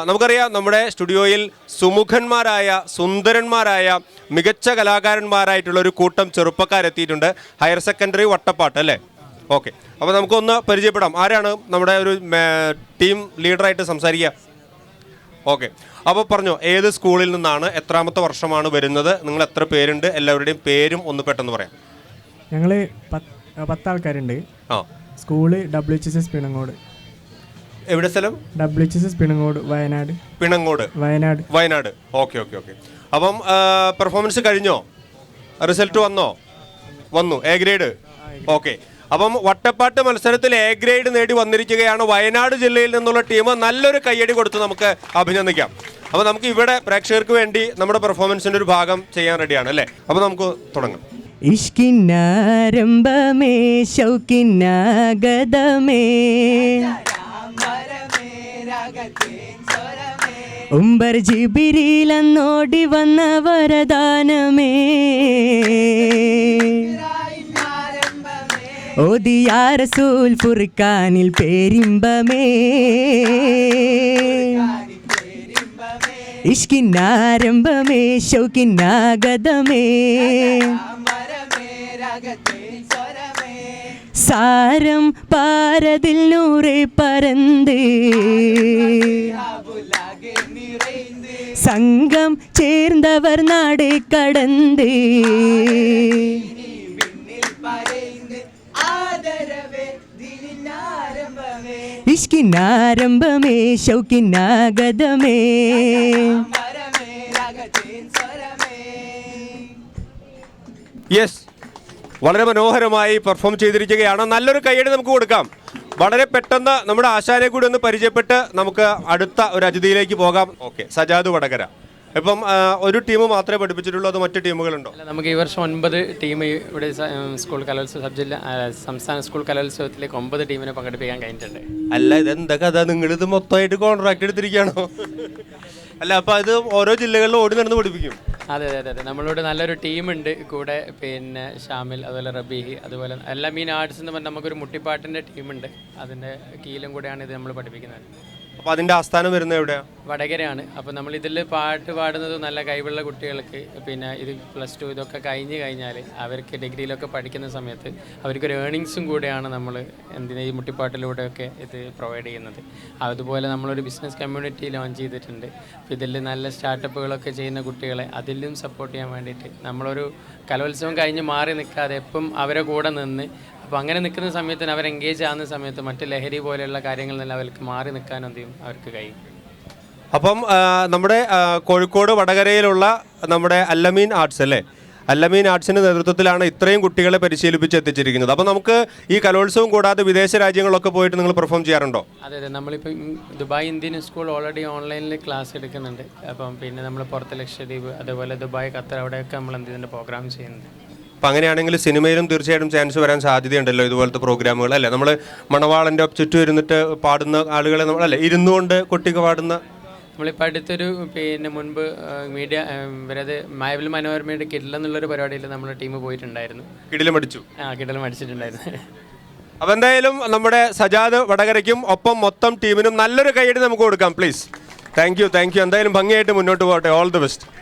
നമുക്കറിയാം നമ്മുടെ സ്റ്റുഡിയോയിൽ സുമുഖന്മാരായ സുന്ദരന്മാരായ മികച്ച കലാകാരന്മാരായിട്ടുള്ള ഒരു കൂട്ടം ചെറുപ്പക്കാരെത്തിയിട്ടുണ്ട്. ഹയർ സെക്കൻഡറി വട്ടപ്പാട്ട് അല്ലേ? ഓക്കെ അപ്പോൾ നമുക്കൊന്ന് പരിചയപ്പെടാം. ആരാണ് നമ്മുടെ ഒരു ടീം ലീഡറായിട്ട് സംസാരിക്കുക? ഓക്കെ അപ്പോൾ പറഞ്ഞു ഏത് സ്കൂളിൽ നിന്നാണ് എത്രാമത്തെ വർഷമാണ് വരുന്നത്? നിങ്ങൾ എത്ര പേരുണ്ട്? എല്ലാവരുടെയും പേരും ഒന്ന് പെട്ടെന്ന് പറയാം. ഞങ്ങൾ പത്ത് ആൾക്കാരുണ്ട് ആ. School W H S S Pinangode എവിടെ സ്ഥലം? W H S Pinangode Wayanad Pinangode. Wayanad Wayanad. Okay okay okay. അപ്പം പെർഫോമൻസ് കഴിഞ്ഞോ? റിസൾട്ട് വന്നോ? വന്നു. A grade okay. അപ്പം വട്ടപ്പാട്ട് മത്സരത്തിൽ എ ഗ്രേഡ് നേടി വന്നിരിക്കുകയാണ് വയനാട് ജില്ലയിൽ നിന്നുള്ള ടീം. നല്ലൊരു കയ്യടി കൊടുത്ത് നമുക്ക് അഭിനന്ദിക്കാം. അപ്പോൾ നമുക്ക് ഇവിടെ പ്രേക്ഷകർക്ക് വേണ്ടി നമ്മുടെ പെർഫോമൻസിന്റെ ഒരു ഭാഗം ചെയ്യാൻ റെഡിയാണ് അല്ലേ? അപ്പോൾ നമുക്ക് തുടങ്ങാം. ഇഷ്കിന്നാരംഭമേ ശൗക്കിന്നാഗതമേ. ഉംബർ ജിബിരിയിലെന്നോടി വന്ന വരദാനമേ. ഓദിയാ റസൂൽ ഫുർഖാനിൽ പേരിമ്പമേ. ഇഷ്കിന്നാരംഭമേ ശൗക്കിന്നാഗതമേ சாரம் பாரதில் நூறு பறந்து சங்கம் சேர்ந்தவர் நாடு கடந்து ഇഷ്കിനാരംഭമേ ശൗക്കിനാഗതമേ യെസ് വളരെ മനോഹരമായി പെർഫോം ചെയ്തിരിക്കുകയാണ്. നല്ലൊരു കയ്യടി നമുക്ക് കൊടുക്കാം. വളരെ പെട്ടെന്ന് നമ്മുടെ ആശാനെ കൂടി ഒന്ന് പരിചയപ്പെട്ട് നമുക്ക് അടുത്ത ഒരു അതിഥിയിലേക്ക് പോകാം. ഓക്കെ സജാദ് വടകര. ഇപ്പം ഒരു ടീം മാത്രമേ പഠിപ്പിച്ചിട്ടുള്ളൂ അത് മറ്റു ടീമുകളുണ്ടോ? നമുക്ക് ഈ വർഷം ഒൻപത് ടീം ഇവിടെ സ്കൂൾ കലോത്സവ സബ് ജില്ല ആ, സംസ്ഥാന സ്കൂൾ കലോത്സവത്തിലേക്ക് ഒമ്പത് ടീമിനെ പങ്കെടുപ്പിക്കാൻ കഴിഞ്ഞിട്ടുണ്ട്. അല്ല ഇതെന്താ കഥ? നിങ്ങൾ ഇത് മൊത്തമായിട്ട് കോൺട്രാക്ട് എടുത്തിരിക്കുകയാണോ? അല്ല അപ്പൊ അത് ഓരോ ജില്ലകളിലും ഓടി നടന്ന് പഠിപ്പിക്കും. അതെ അതെ അതെ. നമ്മളോട് നല്ലൊരു ടീമുണ്ട്. കൂടെ പിന്നെ ഷാമിൽ അതുപോലെ റബീഹി അതുപോലെ എല്ലാ മീൻ ആർട്സ് എന്ന് പറഞ്ഞാൽ നമുക്കൊരു മുട്ടിപ്പാട്ടിന്റെ ടീമുണ്ട്. അതിന്റെ കീഴിലും കൂടെയാണ് ഇത് നമ്മൾ പഠിപ്പിക്കുന്നത്. അപ്പൊ അതിന്റെ ആസ്ഥാനം വരുന്നത് എവിടെയാണ് വടകരയാണ്. അപ്പോൾ നമ്മൾ ഇതിൽ പാട്ട് പാടുന്നത് നല്ല കഴിവുള്ള കുട്ടികൾക്ക് പിന്നെ ഇത് പ്ലസ് ടു ഇതൊക്കെ കഴിഞ്ഞ് കഴിഞ്ഞാൽ അവർക്ക് ഡിഗ്രിയിലൊക്കെ പഠിക്കുന്ന സമയത്ത് അവർക്കൊരു ഏണിങ്സും കൂടെയാണ് നമ്മൾ എന്തിനാ ഈ മുട്ടിപ്പാട്ടിലൂടെയൊക്കെ ഇത് പ്രൊവൈഡ് ചെയ്യുന്നത്. അതുപോലെ നമ്മളൊരു ബിസിനസ് കമ്മ്യൂണിറ്റി ലോഞ്ച് ചെയ്തിട്ടുണ്ട്. അപ്പോൾ ഇതിൽ നല്ല സ്റ്റാർട്ടപ്പുകളൊക്കെ ചെയ്യുന്ന കുട്ടികളെ അതിലും സപ്പോർട്ട് ചെയ്യാൻ വേണ്ടിയിട്ട് നമ്മളൊരു കലോത്സവം കഴിഞ്ഞ് മാറി നിൽക്കാതെ എപ്പം അവരെ കൂടെ നിന്ന് അപ്പോൾ അങ്ങനെ നിൽക്കുന്ന സമയത്തിന് അവർ എൻഗേജ് ആകുന്ന സമയത്ത് മറ്റ് ലഹരി പോലെയുള്ള കാര്യങ്ങളിൽ നിന്ന് അവർക്ക് മാറി നിൽക്കാനും എന്ത് ചെയ്യും? അവർക്ക് കഴിയും. അപ്പം നമ്മുടെ കോഴിക്കോട് വടകരയിലുള്ള നമ്മുടെ അല്ലമീൻ ആർട്സ് അല്ലേ? അല്ലമീൻ ആർട്സിന്റെ നേതൃത്വത്തിലാണ് ഇത്രയും കുട്ടികളെ പരിശീലിപ്പിച്ച് എത്തിച്ചിരിക്കുന്നത്. അപ്പം നമുക്ക് ഈ കലോത്സവം കൂടാതെ വിദേശ രാജ്യങ്ങളൊക്കെ പോയിട്ട് നിങ്ങൾ പെർഫോം ചെയ്യാറുണ്ടോ? അതെ അതെ. നമ്മളിപ്പോൾ ദുബായ് ഇന്ത്യൻ സ്കൂൾ ഓൾറെഡി ഓൺലൈനിൽ ക്ലാസ് എടുക്കുന്നുണ്ട്. അപ്പം പിന്നെ നമ്മൾ പുറത്ത് ലക്ഷദ്വീപ് അതുപോലെ ദുബായ് ഖത്തർ അവിടെയൊക്കെ നമ്മൾ എന്ത് ചെയ്യുന്നുണ്ട്? പ്രോഗ്രാം ചെയ്യുന്നുണ്ട്. അപ്പം അങ്ങനെയാണെങ്കിൽ സിനിമയിലും തീർച്ചയായിട്ടും ചാൻസ് വരാൻ സാധ്യതയുണ്ടല്ലോ ഇതുപോലത്തെ പ്രോഗ്രാമുകൾ അല്ലേ? നമ്മൾ മണവാളന്റെ ചുറ്റും ഇരുന്നിട്ട് പാടുന്ന ആളുകളെ നമ്മൾ അല്ലേ? ഇരുന്നുകൊണ്ട് കുട്ടിക്ക് പാടുന്ന നമ്മളിപ്പോൾ അടുത്തൊരു പിന്നെ മുൻപ് മീഡിയ ഇവരത് മായവിൽ മനോരമയുടെ കിടിലെന്നുള്ളൊരു പരിപാടിയിൽ നമ്മുടെ ടീം പോയിട്ടുണ്ടായിരുന്നു. കിടിലം അടിച്ചു ആ കിടലും അടിച്ചിട്ടുണ്ടായിരുന്നു അപ്പം എന്തായാലും നമ്മുടെ സജാദ് വടകരയ്ക്കും ഒപ്പം മൊത്തം ടീമിനും നല്ലൊരു കൈയടി നമുക്ക് കൊടുക്കാം please thank you thank you എന്തായാലും ഭംഗിയായിട്ട് മുന്നോട്ട് പോകട്ടെ. All the best